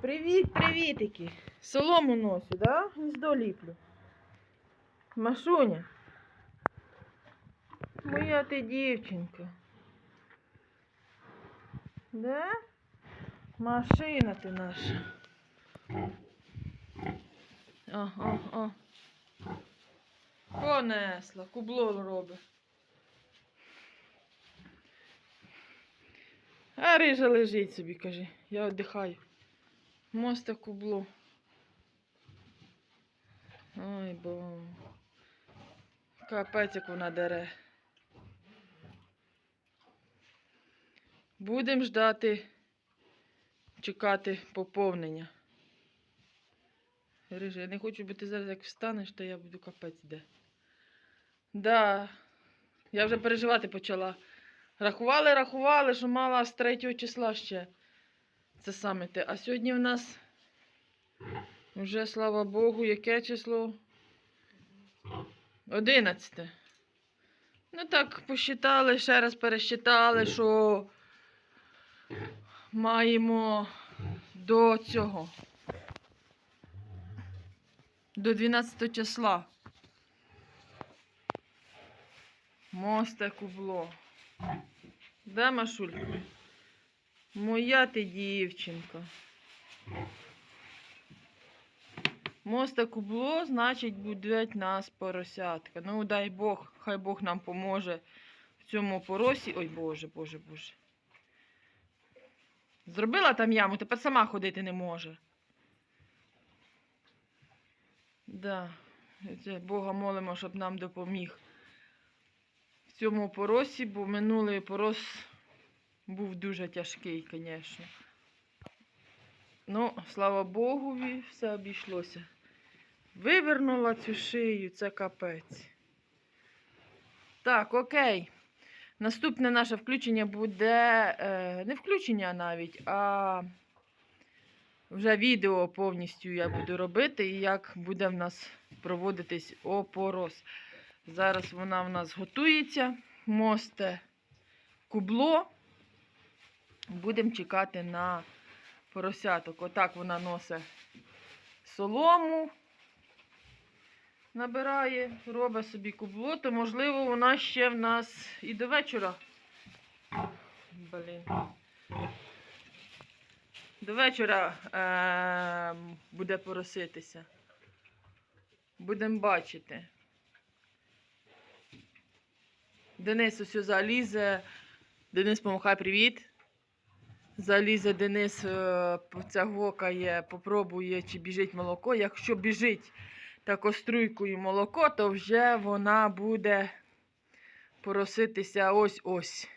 Привіт, привітики. Солому носю, да? Гніздо ліплю. Машуня. Моя ти дівчинка. Да? Машина ти наша. О, о, о. Понесла, кубло робить. А рижа лежить собі, каже. Я віддихаю. Моста кубло. Ой, бо. Капець, як вона дере. Будемо ждати, чекати поповнення. Рижа, я не хочу, бо ти зараз як встанеш, то я буду капець де. Да. Я вже переживати почала. Рахували, рахували, що мала з 3 числа ще. Це саме те. А сьогодні в нас вже, слава Богу, яке число? 11. Ну так, посчитали, ще раз пересчитали, що маємо до цього. До 12 числа. Мосте кубло. Да, Машулька? Моя ти дівчинка. Моста кубло, значить, будуть нас поросятка. Ну, дай Бог, хай Бог нам поможе в цьому поросі. Ой, Боже, Боже, Боже. Зробила там яму, тепер сама ходити не може. Да. Це Бога молимо, щоб нам допоміг в цьому поросі, бо минулий порос був дуже тяжкий, звісно. Ну, слава Богові, все обійшлося. Вивернула цю шию, це капець. Так, окей. Наступне наше включення буде е, не включення навіть, а вже відео повністю я буду робити, і як буде в нас проводитись опорос. Зараз вона в нас готується. Мосте кубло. Будемо чекати на поросяток. Отак вона носить солому, набирає, робить собі кубло, то можливо вона ще в нас і до вечора. Блін. До вечора е- буде пороситися. Будемо бачити. Денис ось залізе. Денис, помахай привіт. Залізе Денис, е, поцягокає, попробує, чи біжить молоко. Якщо біжить так струйкою молоко, то вже вона буде пороситися ось-ось.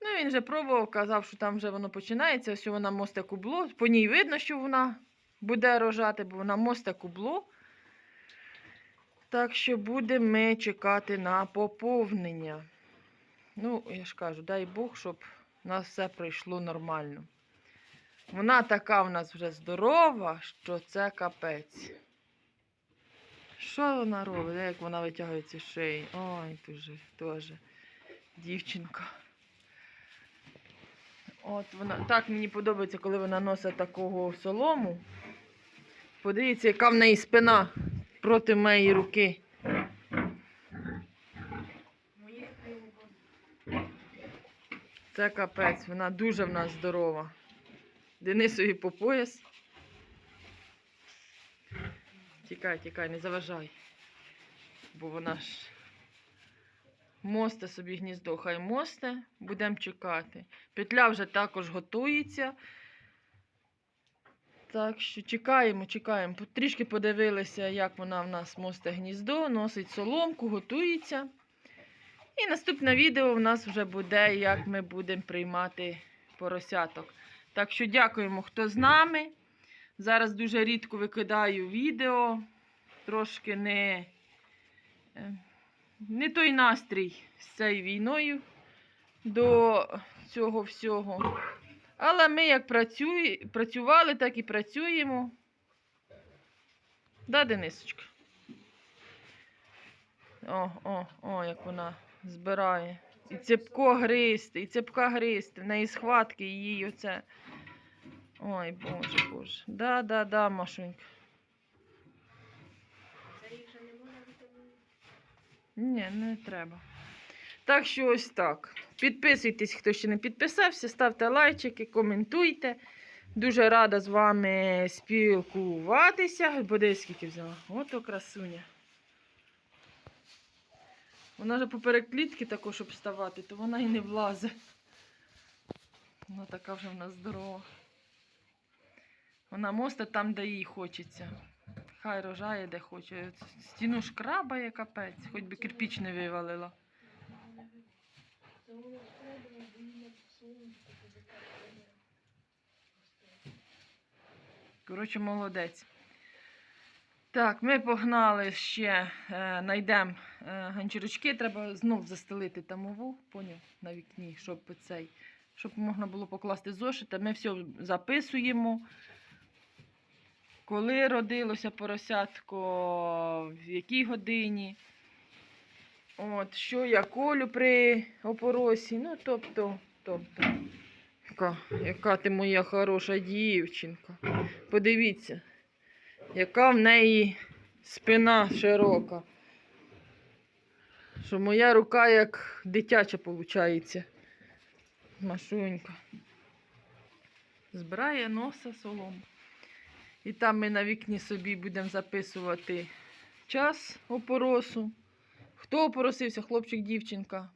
Ну, він вже пробував, казав, що там вже воно починається, ось вона мосте кубло. По ній видно, що вона буде рожати, бо вона мосте кубло. Так що будемо ми чекати на поповнення. Ну, я ж кажу, дай Бог, щоб у нас все пройшло нормально. Вона така в нас вже здорова, що це капець. Що вона робить? Як вона витягує ці шиї? Ой, дуже теж дівчинка. От вона так мені подобається, коли вона носить такого солому. Подивіться, яка в неї спина проти моєї руки. Це капець, вона дуже в нас здорова. Денисові по пояс. Тікай, тікай, не заважай. Бо вона ж мосте собі гніздо, хай мосте, будемо чекати. Петля вже також готується. Так що чекаємо, чекаємо. Трішки подивилися, як вона в нас мосте гніздо, носить соломку, готується. І наступне відео в нас вже буде, як ми будемо приймати поросяток. Так що дякуємо, хто з нами. Зараз дуже рідко викидаю відео. Трошки не, е, не той настрій з цією війною до цього всього. Але ми як працює, працювали, так і працюємо. Да, Денисочка? О, о, о, як вона збирає. І цепко гристи, і цепка гристи. В неї схватки її оце. Ой, боже, боже. Да, да, да, Машунька. Ні, не треба. Так що ось так. Підписуйтесь, хто ще не підписався, ставте лайчики, коментуйте. Дуже рада з вами спілкуватися. Подивись, скільки взяла. Ото красуня. Вона вже поперек клітки також, щоб вставати, то вона і не влазить. Вона така вже в нас здорова. Вона мостить там, де їй хочеться. Хай рожає, де хоче. Стіну шкрабає капець, хоч би кирпіч не вивалила. Це воно треба біля сонечка, коли так треба. Коротше, молодець. Так, ми погнали ще, е, знайдемо е, ганчірочки, треба знов застелити тамову, поняв, на вікні, щоб цей, щоб можна було покласти зошити. Ми все записуємо. Коли родилося поросятко, в якій годині. От, що я колю при опоросі. Ну, тобто, тобто. Яка, яка ти моя хороша дівчинка. Подивіться, яка в неї спина широка. Що моя рука як дитяча виходить. Машунька. Збирає носа солому. І там ми на вікні собі будемо записувати час опоросу. Хто опоросився, хлопчик, дівчинка.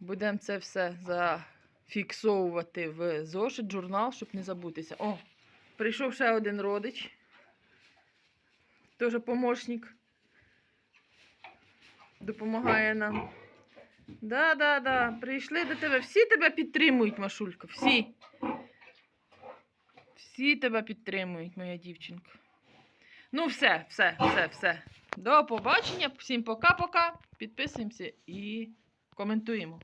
Будемо це все зафіксовувати в зошит, журнал, щоб не забутися. О, прийшов ще один родич. Теж помощник. Допомагає нам. Да, да, да. Прийшли до тебе. Всі тебе підтримують, Машулька. Всі. Всі тебе підтримують, моя дівчинка. Ну, все, все, все, все. До побачення. Всім пока-пока. Підписуємося і коментуємо.